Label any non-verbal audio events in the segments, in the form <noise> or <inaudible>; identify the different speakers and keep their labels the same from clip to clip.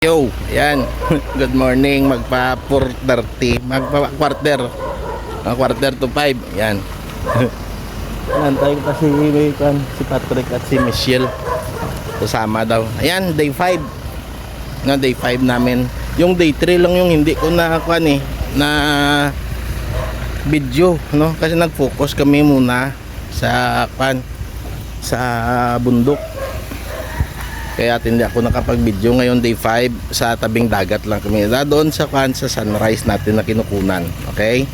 Speaker 1: Yo, yan. <laughs> Good morning. Magpa 4.30. Magpa quarter. Mga quarter to 5. Yan. <laughs> Nantay ko pa si, kan, si Patrick at si Michelle. Kasama daw. Ayan, day 5. No, day 5 namin. Yung day 3 lang yung hindi ko na kuan eh na video, no? Kasi nag-focus kami muna sa kuan sa bundok. Kaya at hindi ako nakapag-video ngayon day 5 sa tabing dagat lang kami. Na doon sa kan sa sunrise natin na kinukunan. Okay?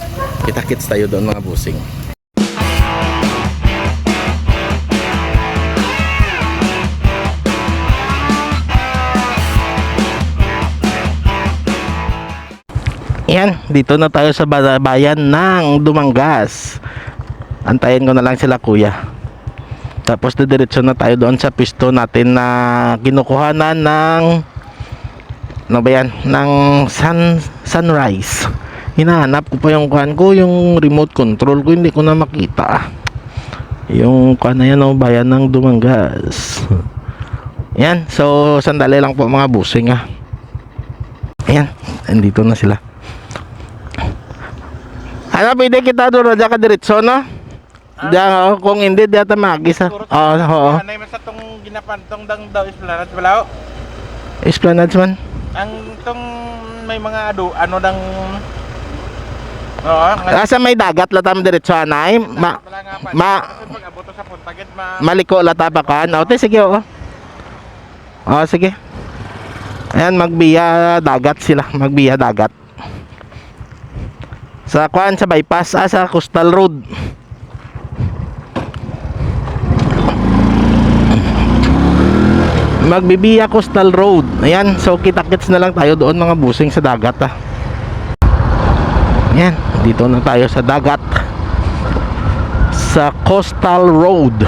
Speaker 1: Kita-kits tayo doon mga busing. Yan, dito na tayo sa ba- bayan ng Dumangas. Antayin ko na lang sila kuya. Tapos didiretso na tayo doon sa pisto natin na kinukuhanan ng ano ba yan? Ng sun, sunrise. Hinahanap ko pa yung kuhan ko, yung remote control ko, hindi ko na makita. Yung kuhan na yan, oh, bayan ng Dumangas. Yan, so sandali lang po mga busing ah. Ayan, andito na sila. Ano, pwede kita doon, Raja ka diretso, no? Diyan, oh, kung hindi, diyan tayo magis, ah. Oo, oo.
Speaker 2: Anay man sa tong ginapantong dang daw esplanade wala.
Speaker 1: Esplanades man.
Speaker 2: Ang tong may mga ado ano dang Oo, nga
Speaker 1: Asa may dagat latam diretso anay. Ma ma-
Speaker 2: Kasi pag abot sa puntagid ma
Speaker 1: maliko lata pa kan. O, te, sige, oo. O, sige. Ayan, magbiya dagat sila. Magbiya dagat. Sa kuan sa bypass, ah, sa coastal road. Magbibiya coastal road. Ayan, so kita-kits na lang tayo doon mga busing sa dagat ah. Ayan, dito na tayo sa dagat. Sa coastal road.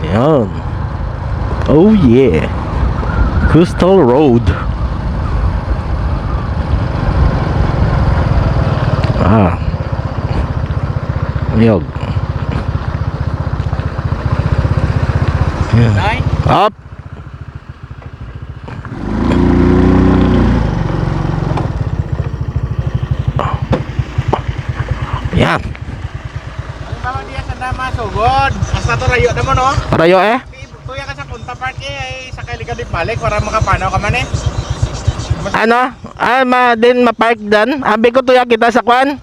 Speaker 1: Ayan. Oh yeah. Coastal road. Ah. Ayog. Ayan. Up. Yan.
Speaker 2: ang mga diya sa dama sugod. Hasta to rayo
Speaker 1: eh.
Speaker 2: Tuya ka sa punta park eh ay sakay ka di balik para makapanaw ka man eh.
Speaker 1: Ano? Ah, ma din ma-park dan. Abi ko tuya kita sa kwan.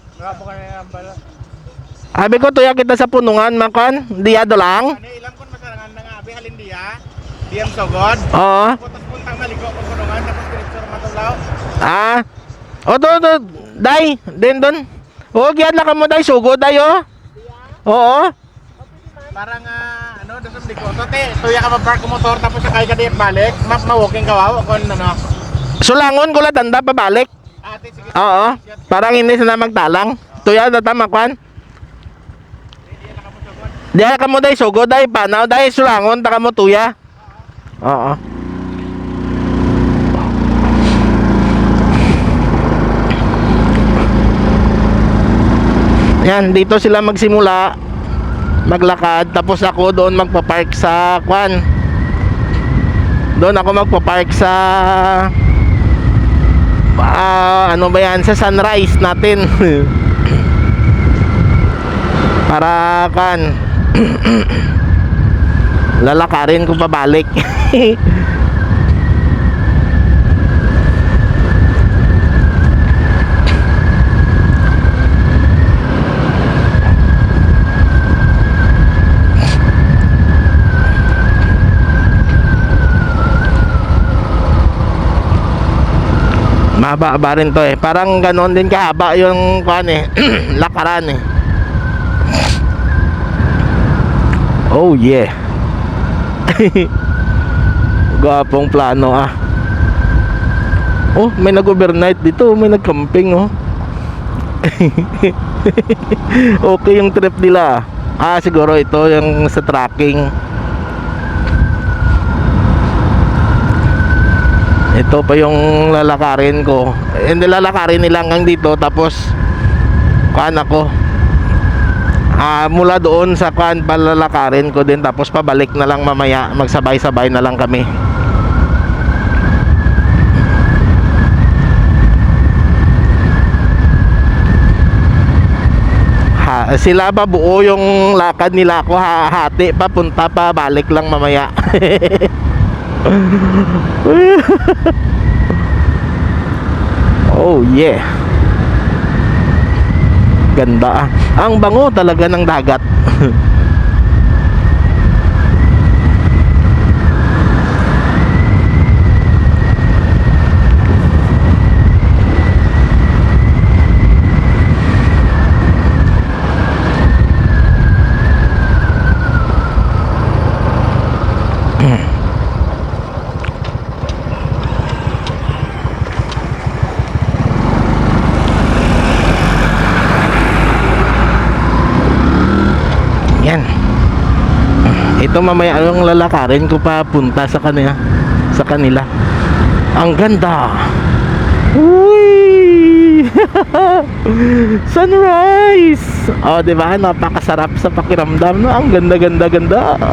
Speaker 1: Abi ko tuya kita sa punungan, makon. Diado lang.
Speaker 2: Ano ilang kun masarangan nga abi halin diya. Diyam sugod.
Speaker 1: Oo.
Speaker 2: Putas puntang maliko ko kulungan tapos diretso matulaw.
Speaker 1: Ah. O to, to, dai, din doon. O, giyan lang ka mo dai, sugo dai, oh. Oo.
Speaker 2: Para nga ano doon sa liko. So te, tuya ka ma-park ko motor tapos sakay ka di balik. Ma ma-walking ka wow kon ano.
Speaker 1: Sulangon ko la tanda pabalik.
Speaker 2: Ate sige.
Speaker 1: Oo. Parang hindi na magtalang. Tuya na tama kwan. Diya ka mo dai, sugo dai, panaw dai, sulangon, taka mo tuya. Oo. Yan, dito sila magsimula maglakad tapos ako doon magpa-park sa kwan. Doon ako magpa-park sa ah, ano ba yan sa sunrise natin. <laughs> Para kan <clears throat> lalakarin ko pabalik. <laughs> Mahaba-haba rin to eh. Parang ganoon din kahaba yung kuan eh. <clears throat> lakaran eh. Oh yeah. <laughs> Gwapong plano ah. Oh, may nag-overnight dito, may nag-camping oh. <laughs> okay yung trip nila. Ah, siguro ito yung sa tracking. ito pa yung lalakarin ko. Eh, And lalakarin nila hanggang dito tapos kuan ako. Uh, mula doon sa kuan palalakarin ko din tapos pabalik na lang mamaya. Magsabay-sabay na lang kami. Ha, sila ba buo yung lakad nila? Ako hahati papunta pa balik lang mamaya. <laughs> oh yeah. Ganda ah. Ang bango talaga ng dagat. <laughs> Yan. Ito mamaya yung lalakarin ko pa punta sa kanila. Sa kanila. Ang ganda. Uy! <laughs> Sunrise! Oh, 'di ba? Napakasarap sa pakiramdam, no? Ang ganda ganda ganda. <laughs>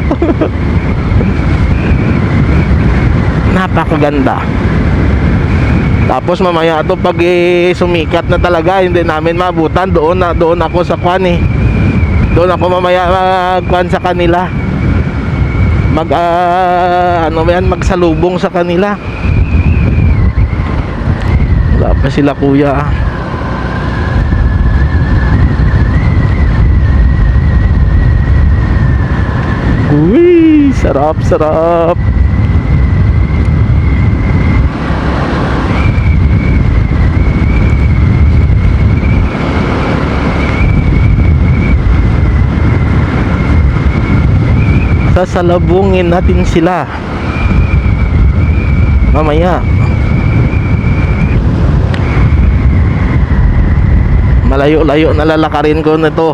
Speaker 1: Napakaganda. Tapos mamaya to pag eh, sumikat na talaga, hindi namin mabutan doon na doon ako sa kwan eh. Doon ako mamaya magkuhan sa kanila. Mag ah, ano yan, magsalubong sa kanila. Wala pa sila kuya. Uy, sarap, sarap. Sasalubungin natin sila. Mamaya. Malayo-layo na lalakarin ko nito <laughs>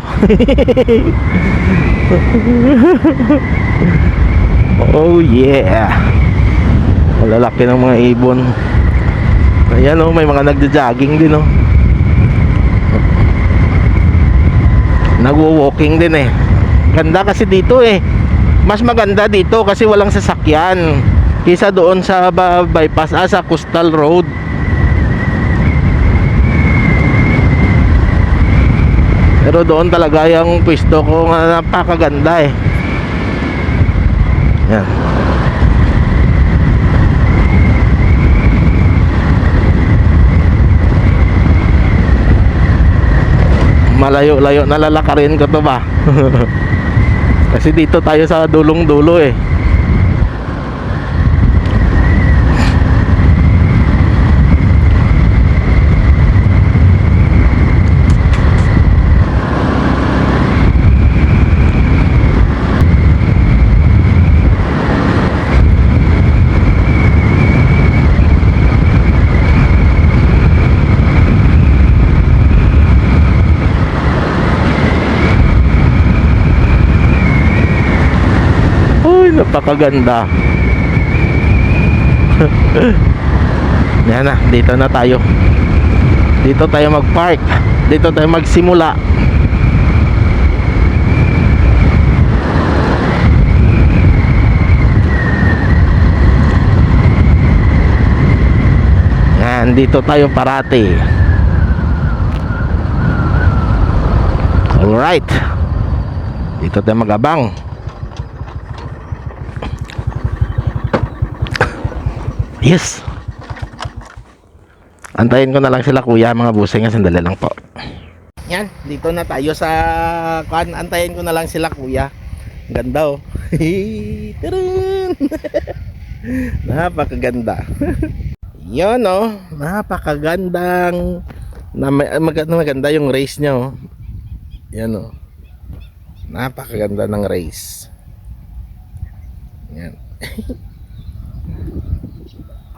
Speaker 1: oh yeah. Malalaki ng mga ibon. Ayan oh may mga nagja-jogging din oh. Nagwo-walking din eh. Ganda kasi dito eh mas maganda dito kasi walang sasakyan kisa doon sa bypass ah, sa coastal road. Pero doon talaga yung pwesto ko nga napakaganda eh. Yan. Malayo-layo na lalakarin ko to ba <laughs> Kasi dito tayo sa dulong-dulo eh. Uy, napakaganda. <laughs> Yan na, dito na tayo. Dito tayo mag-park. Dito tayo magsimula. Yan, dito tayo parati. Alright. Dito tayo magabang. Yes. Antayin ko na lang sila kuya mga busing sandali lang po. Yan, dito na tayo sa kan. Antayin ko na lang sila kuya. Ganda oh. <laughs> Tarun! <laughs> Napakaganda. <laughs> Yon oh, napakagandang na maganda, maganda yung race niya oh. Yan oh. Napakaganda ng race. Yan.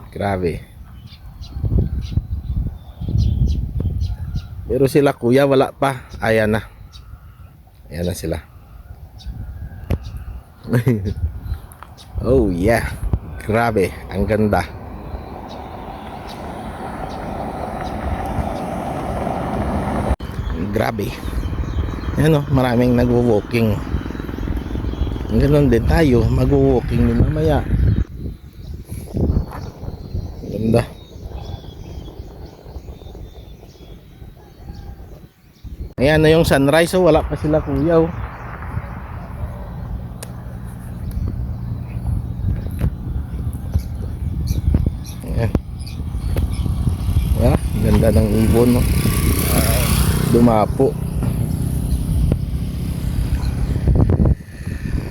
Speaker 1: Grabe. Pero sila kuya wala pa. Ayan na. Ayan na sila. <laughs> oh yeah. Grabe. Ang ganda. Grabe. Yan o. Maraming nagwo-walking. Ganun din tayo. Magwo-walking din mamaya. Ganda. Ayan na yung sunrise, oh. Wala pa sila kuya, oh. Ayan. Ganda ng ibon, no. Ah, dumapo.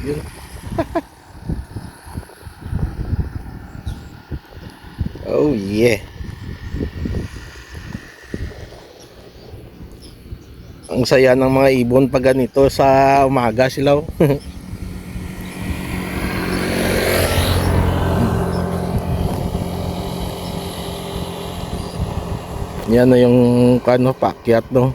Speaker 1: Yun. <laughs> oh yeah. Ang saya ng mga ibon pag ganito sa umaga sila. <laughs> Yan na yung kano pakyat no.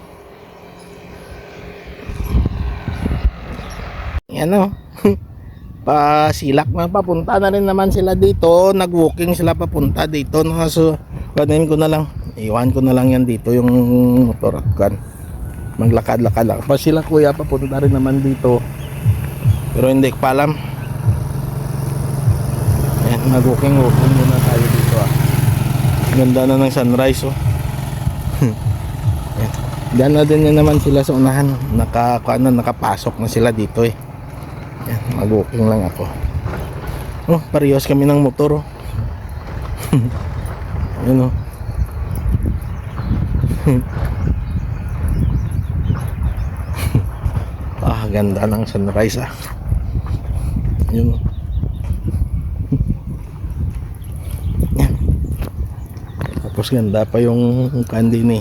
Speaker 1: Yan o. <laughs> Pasilak na papunta na rin naman sila dito. Nag-walking sila papunta dito. No? So, kanin ko na lang. Iwan ko na lang yan dito yung motor at kan. Maglakad-lakad lang. Pa sila kuya papunta rin naman dito. Pero hindi ko pa alam. Ayan, nag-walking-walking muna tayo dito ah. Ganda na ng sunrise oh. <laughs> Ayan. Diyan na din na naman sila sa unahan. Naka, ano, nakapasok na sila dito eh. Ayan, mag-walking lang ako. Oh, parehas kami ng motor oh. <laughs> Ayan oh. <laughs> ah, ganda ng sunrise ah. Yun. Tapos ganda pa yung candy ni.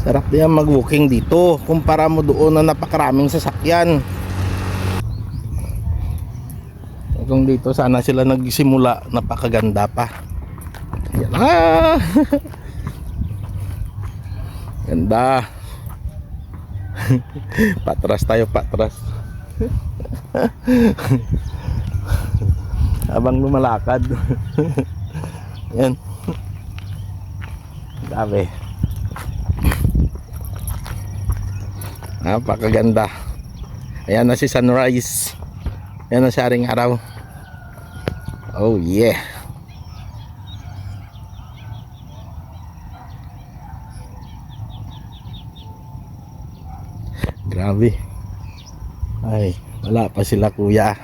Speaker 1: Sarap din mag-walking dito kumpara mo doon na napakaraming sasakyan. Kung dito sana sila nagsimula, napakaganda pa. Yan ah! <laughs> Ganda. <laughs> patras tayo, patras. <laughs> Habang lumalakad. <laughs> Yan. Grabe. Napakaganda. Ayan na si sunrise. Ayan na si Aring Araw. Oh yeah. Grabe. Ay, wala pa sila kuya.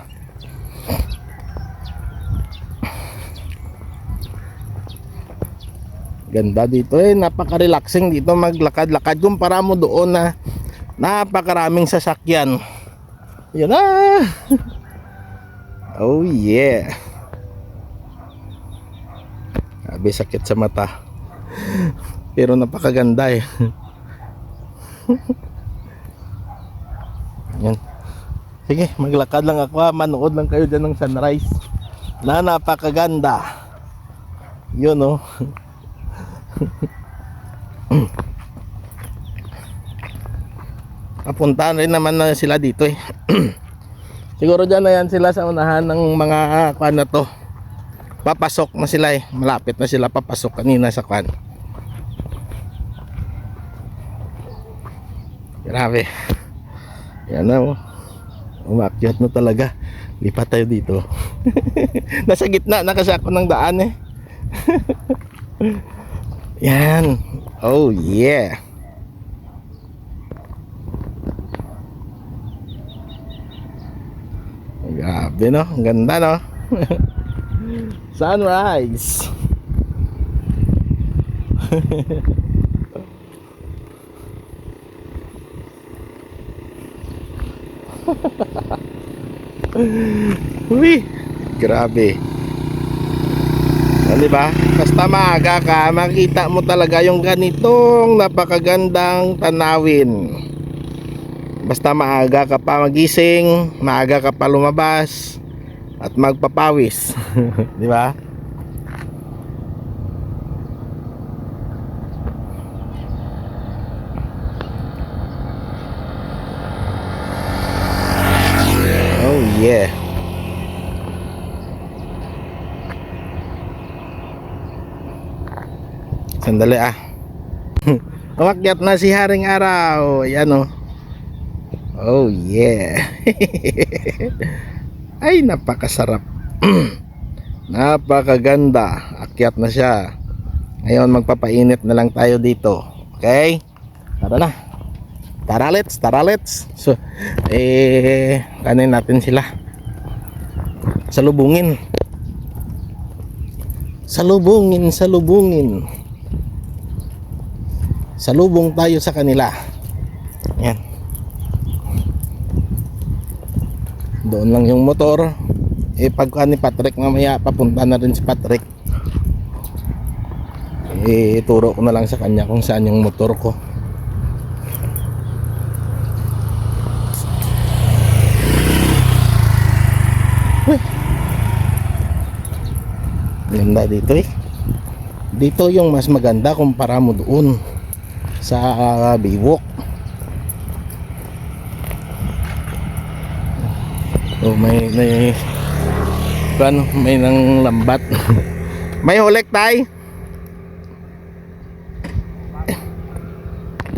Speaker 1: Ganda dito eh, napaka-relaxing dito maglakad-lakad kumpara mo doon na napakaraming sasakyan. Yan na. <laughs> Oh yeah. Sabi sakit sa mata. <laughs> Pero napakaganda eh. <laughs> Yan. Sige, maglakad lang ako ha. Manood lang kayo dyan ng sunrise. Na napakaganda. Yun oh. <clears throat> Papuntahan rin naman na sila dito eh. <clears throat> Siguro dyan na yan sila sa unahan ng mga uh, kwan na to. Papasok na sila eh. Malapit na sila papasok kanina sa kwan. Grabe. Yan na oh. Umakyat na talaga. Lipat tayo dito. <laughs> Nasa gitna na kasi ako ng daan eh. <laughs> Yan. Oh yeah. Grabe no, ang ganda no. <laughs> Sunrise. <laughs> Uy, grabe. Ano ba? Basta maaga ka, makita mo talaga yung ganitong napakagandang tanawin. Basta maaga ka pa magising, maaga ka pa lumabas at magpapawis, <laughs> 'di ba? Oh yeah. Sandali ah. <laughs> Umakyat na si Haring Araw. Ayan oh. Oh yeah. <laughs> Ay napakasarap. <clears throat> Napakaganda. Akyat na siya. Ngayon magpapainit na lang tayo dito. Okay? Tara na. Tara let's, tara let's. So, eh, kanin natin sila. Salubungin. Salubungin, salubungin. Salubong tayo sa kanila. Yan. Doon lang yung motor. Eh pagka ni Patrick mamaya papunta na rin si Patrick. Eh turo ko na lang sa kanya kung saan yung motor ko. Uy. Ganda dito eh. Dito yung mas maganda kumpara mo doon sa uh, Biwok. Oh, may may paano, may nang lambat. <laughs> may hulik tay.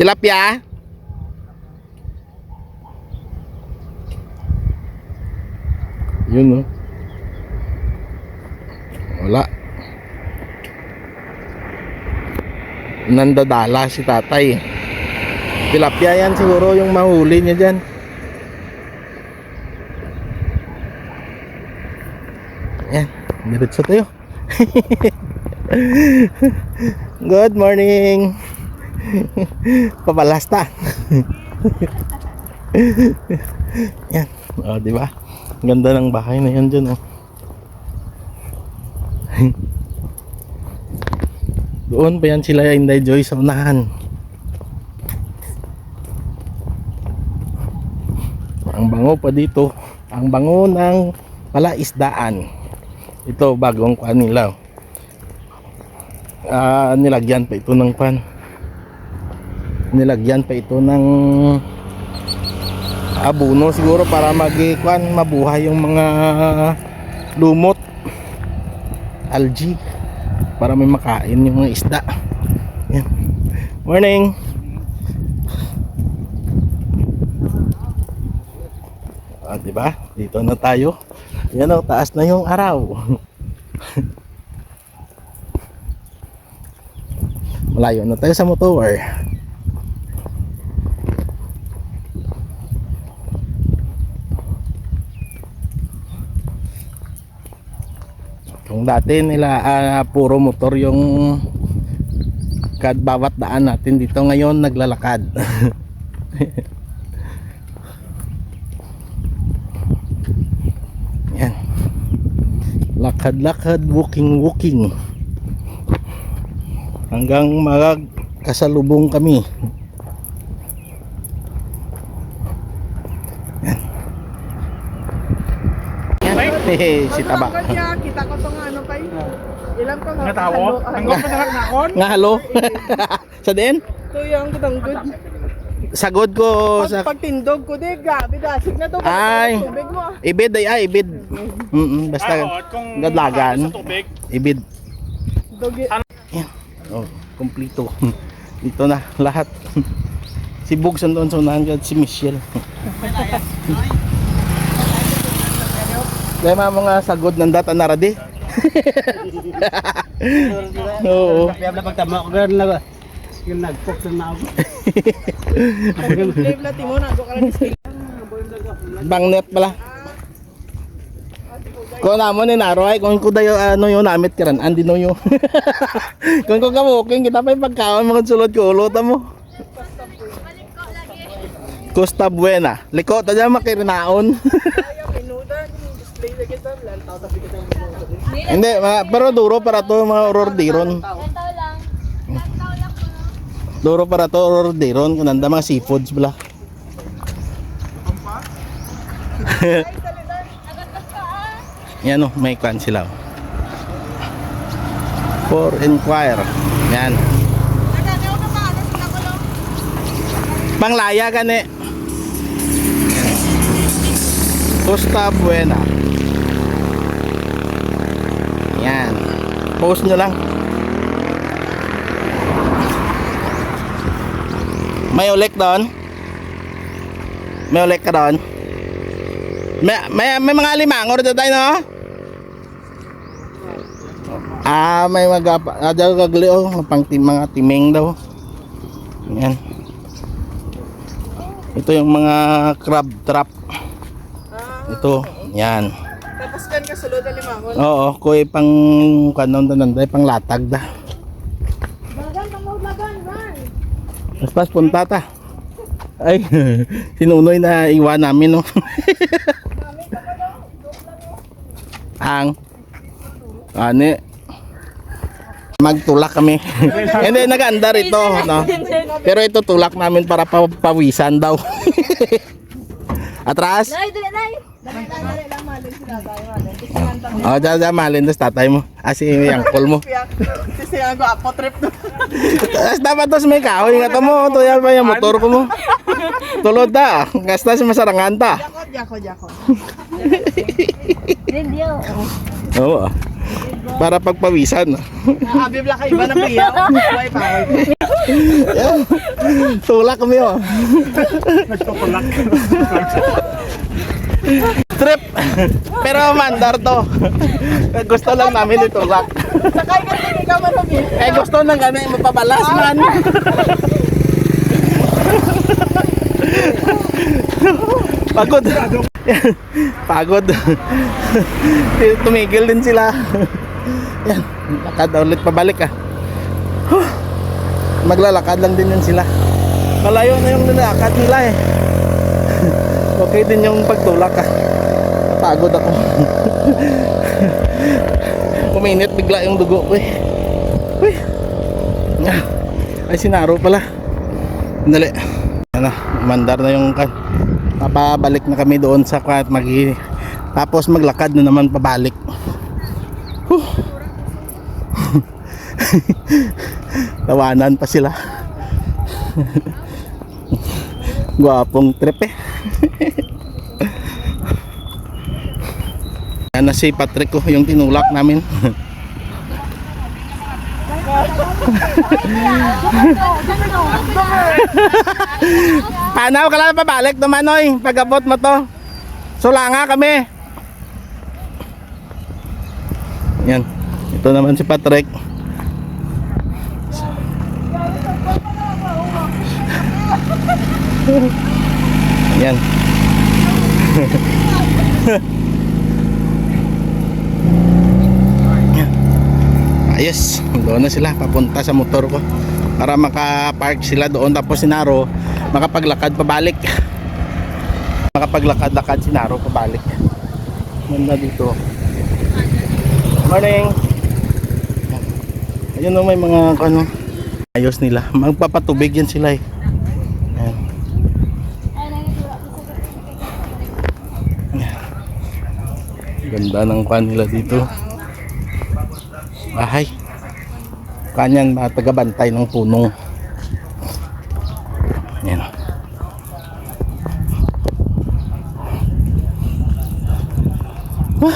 Speaker 1: Tilapia. Yun oh. Wala. Nandadala si tatay. Tilapia yan siguro yung mahuli niya dyan. Yan, diretso tayo. <laughs> Good morning. <laughs> Papalasta. <laughs> yan, oh, di ba? Ganda ng bahay na yan dyan, oh. Doon pa yan sila Inday Joy sa unahan. Ang bango pa dito. Ang bango ng palaisdaan. Ito bagong kuan nila. Ah, nilagyan pa ito ng pan. Nilagyan pa ito ng abuno siguro para magikuan mabuhay yung mga lumot algae para may makain yung isda. Yan. Morning. Ah, di ba? Dito na tayo. Yan o, taas na yung araw. <laughs> Malayo na tayo sa motor. Kung dati nila ah, puro motor yung kad bawat daan natin dito ngayon naglalakad. <laughs> Yan. Lakad-lakad, walking-walking. Hanggang magkasalubong kami. Yan. Yan. <laughs> Si Taba.
Speaker 3: Kaya kita ko tong ano kay. Ilang ko nga.
Speaker 2: Tawo? Ang gusto na?
Speaker 1: Nga halo. <laughs> sa din?
Speaker 3: Yung kitang good.
Speaker 1: Sagod ko sa
Speaker 3: Pag pagtindog ko di, gabi dasig na to.
Speaker 1: Ay.
Speaker 3: Tubig mo ah.
Speaker 1: ibid ay ay ibid. Mm basta gadlagan. Ibid.
Speaker 3: Dogi.
Speaker 1: Oh, kompleto. Dito <laughs> na lahat. <laughs> si Bugs andun sa unahan ka, si Michelle. Kaya mga sagod ng data na radi. Oo.
Speaker 4: Kaya na pagtama ko gano'n na Yung nagpok na ako.
Speaker 3: Live natin mo na. Go ka lang skill.
Speaker 1: Bangnet pala. Kung namo ni Naro ay kung kudayo ano yung namit kiran andi no yo. <laughs> kung ko kamuking kita pa yung pagkaon mga sulod ko ulot mo. Costa Buena. Liko ta makirinaon.
Speaker 3: Ayaw, minuta. Display na kita. Lantaw tabi kita.
Speaker 1: Hindi, pero duro para to mga orordiron. Duro para to orordiron kung nanda mga seafoods bala. <laughs> Yan oh, may kwan sila. oh. For inquire. Yan. Panglaya gani. Costa Buena. Yan. Post nyo lang. May ulik doon? May ulik ka doon? May, may, may mga limangor doon tayo, no? Ah, may mga ah, daw gagli oh, pang mga timeng daw. Yan. Ito yung mga crab trap. Ito, yan.
Speaker 3: Tapos kan ka sulod na lima ko.
Speaker 1: Oo, kuy pang kanon tanan day pang latag da.
Speaker 3: Bagan, tamaw lagan, run!
Speaker 1: Mas pas punta ta. Ay, <laughs> sinunoy na iwan namin no. <laughs> Ang ani magtulak kami. <laughs> Hindi nag-andar ito, no. Pero ito tulak namin para pa pawisan daw. Atras?
Speaker 3: Nay, nay! Mo.
Speaker 1: Oh, dyan dyan malin dos tatay mo. Ah, si Yangkol mo.
Speaker 3: Kasi ako, apo trip doon.
Speaker 1: Tapos dapat tos may kahoy nga to mo. Ito yan pa yung motor ko mo. Tulod da. Gasta si masarangan ta.
Speaker 3: Jako, jako, jako.
Speaker 1: Oo. Para pagpawisan.
Speaker 3: Naabib lang kayo ba na piyaw? Paway, paway.
Speaker 1: Tulak kami oh. <laughs> Trip. <laughs> Pero mandar to. <laughs> Gusto lang namin itulak.
Speaker 3: Sakay ka din, ikaw hubi.
Speaker 1: Eh gusto nang kami mapabalas man. <laughs> Pagod. Pagod. Tumigil din sila. Yan, lakad ulit pabalik ah. Maglalakad lang din yun sila. Malayo na yung nilakad nila eh. Okay din yung pagtulak ah. Pagod ako. <laughs> Kuminit bigla yung dugo ko eh. Uy. Ah, Ay sinaro pala. Dali. Ano, mandar na yung kan. Papabalik na kami doon sa kwat mag tapos maglakad na naman pabalik. Huh. <laughs> Tawanan pa sila. <laughs> Gwapong trip eh. Yan na si Patrick ko, yung tinulak namin. Panaw ka lang pabalik naman oy, pagabot mo to. Sulanga kami. Yan. Ito naman si Patrick. Yan. <laughs> Ayos, doon na sila papunta sa motor ko para makapark sila doon tapos si Naro makapaglakad pabalik. <laughs> Makapaglakad-lakad si Naro pabalik. Ganda dito. Morning. Ayun oh, may mga ano ayos nila. Magpapatubig yan sila eh. Ayan. Ganda ng kwan nila dito. Bahay. Kanyan mga tagabantay ng puno. Yan. Ah.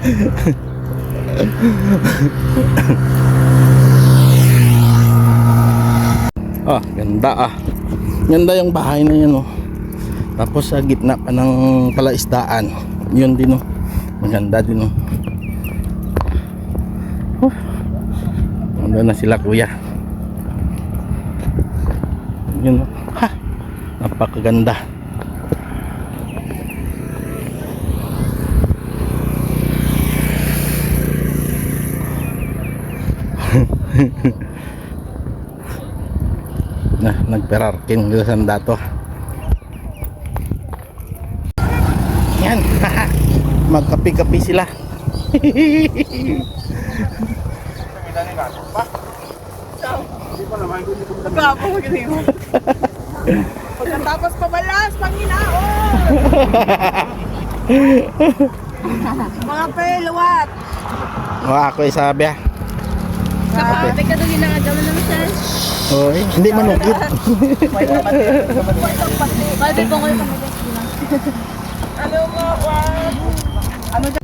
Speaker 1: <laughs> ah, ganda ah. Ganda yung bahay na yan oh. Tapos sa gitna pa ng palaisdaan. Yun din oh. Maganda din oh. Oh. Ano na sila kuya. Yun oh. Ha. Napakaganda. <laughs> na nagperarking dito sa dato. Yan. Magkapi-kapi sila.
Speaker 3: Nagkapo ko ganun mo. Pagkatapos pabalas, Panginoon! <laughs> Mga peluwat!
Speaker 1: O ako isabi ah.
Speaker 3: Kapag ka doon yung nakagawa naman siya.
Speaker 1: Oy, hindi manugid.
Speaker 3: Pwede ko ngayon Ano mo, what? Ano dyan?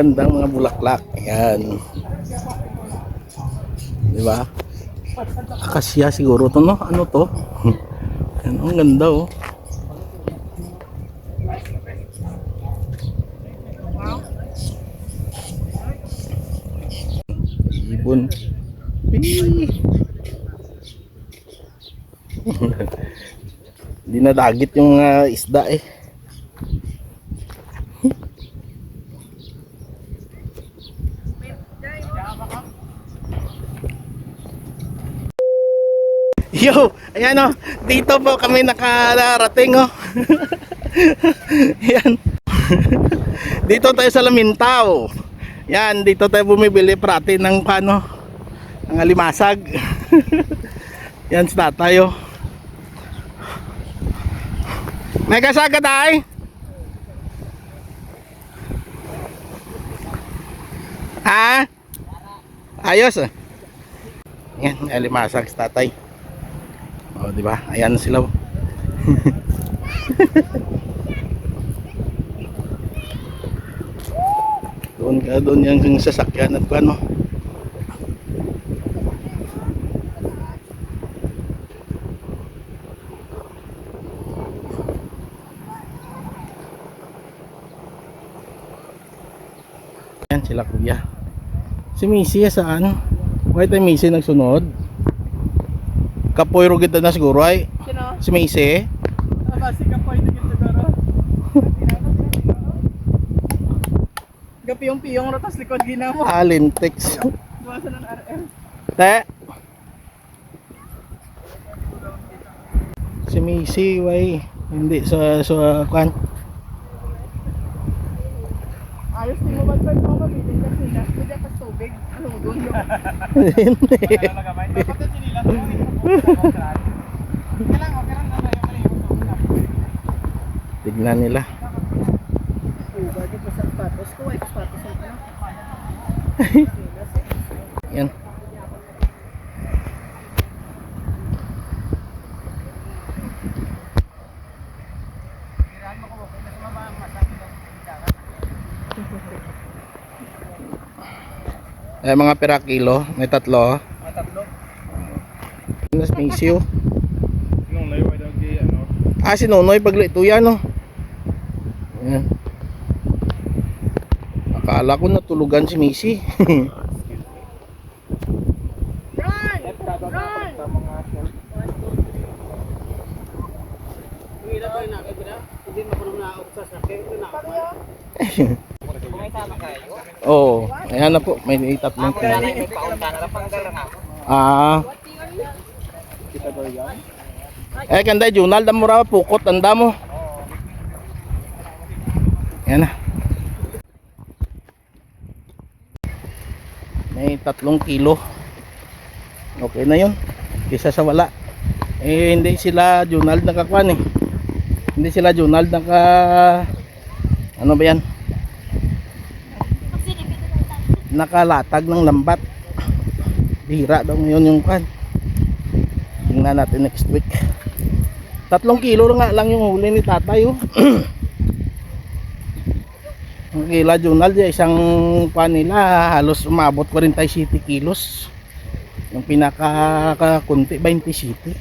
Speaker 1: Ang gandang mga bulaklak. Ayan. Di ba? Akasya siguro to no? Ano to? <laughs> Yan, ang ganda oh. Ibon. <laughs> Hindi na dagit yung ah, isda eh. <laughs> Yo, ayan oh, dito po kami nakarating oh. <laughs> Yan. <laughs> dito tayo sa Lamintaw. Yan, dito tayo bumibili prati ng pano, ng alimasag. Yan sa tayo. May kasaga tayo. Ha? Ayos ah. Yan, may alimasag sa tatay. O, di ba? Ayan sila. oh. <laughs> doon ka doon yung sasakyan at ano. Yan sila kuya. Si Missy saan? Wait, ay Missy nagsunod. Kapoy ro kita na siguro ay
Speaker 3: Sino?
Speaker 1: si Missy.
Speaker 3: Aba, si Kapoy kita siguro. <laughs> Gapiyong-piyong rotas likod ginawa.
Speaker 1: Alintex.
Speaker 3: Buwasan ng RM.
Speaker 1: Te. Si Missy way hindi sa sa kwan.
Speaker 3: Ayos din mo ba pa mo mabilin ka sila. Kaya pa tubig. <laughs> Ano doon?
Speaker 1: Tignan nila.
Speaker 3: Uba di pa sa patos ko. Ay, patos ang ano.
Speaker 1: Yan. Eh, mga pera kilo, may tatlo.
Speaker 2: Tatlo.
Speaker 1: Isiw.
Speaker 2: Sinong layo ay daw kay ano?
Speaker 1: Ah, si Nonoy paglito yan, no? Yan. Akala ko natulugan si Missy. <laughs>
Speaker 3: Run! Run!
Speaker 1: Oo, <laughs> oh, ayan na po, may tatlong kilo. Ah. Eh, kanda Junal, damo raw pukot, anda mo. Ayan na. May tatlong kilo. Okay na yun. Kisa sa wala. Eh, hindi sila Junal nakakwan eh. Hindi sila Junal naka... Ano ba yan? Nakalatag ng lambat. Bihira daw ngayon yung kwan. Tingnan natin next week. Tatlong kilo nga lang yung huli ni tatay oh. <clears throat> Ang kila Junal di isang pan nila halos umabot 47 kilos. Yung pinaka kunti 27.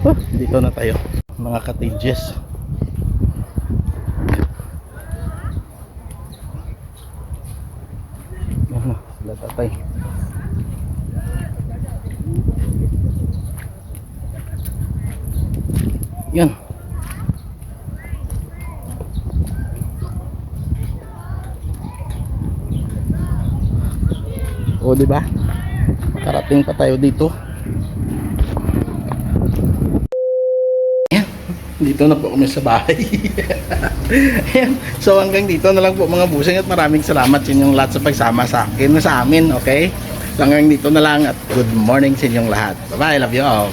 Speaker 1: Huh, dito na tayo mga cottages. Tatay. Yan. O, di ba? Makarating pa tayo dito. Dito na po kami sa bahay. <laughs> Ayan. So hanggang dito na lang po mga busing at maraming salamat sa inyong lahat sa pagsama sa akin sa amin, okay? So hanggang dito na lang at good morning sa inyong lahat. Bye-bye, love you all.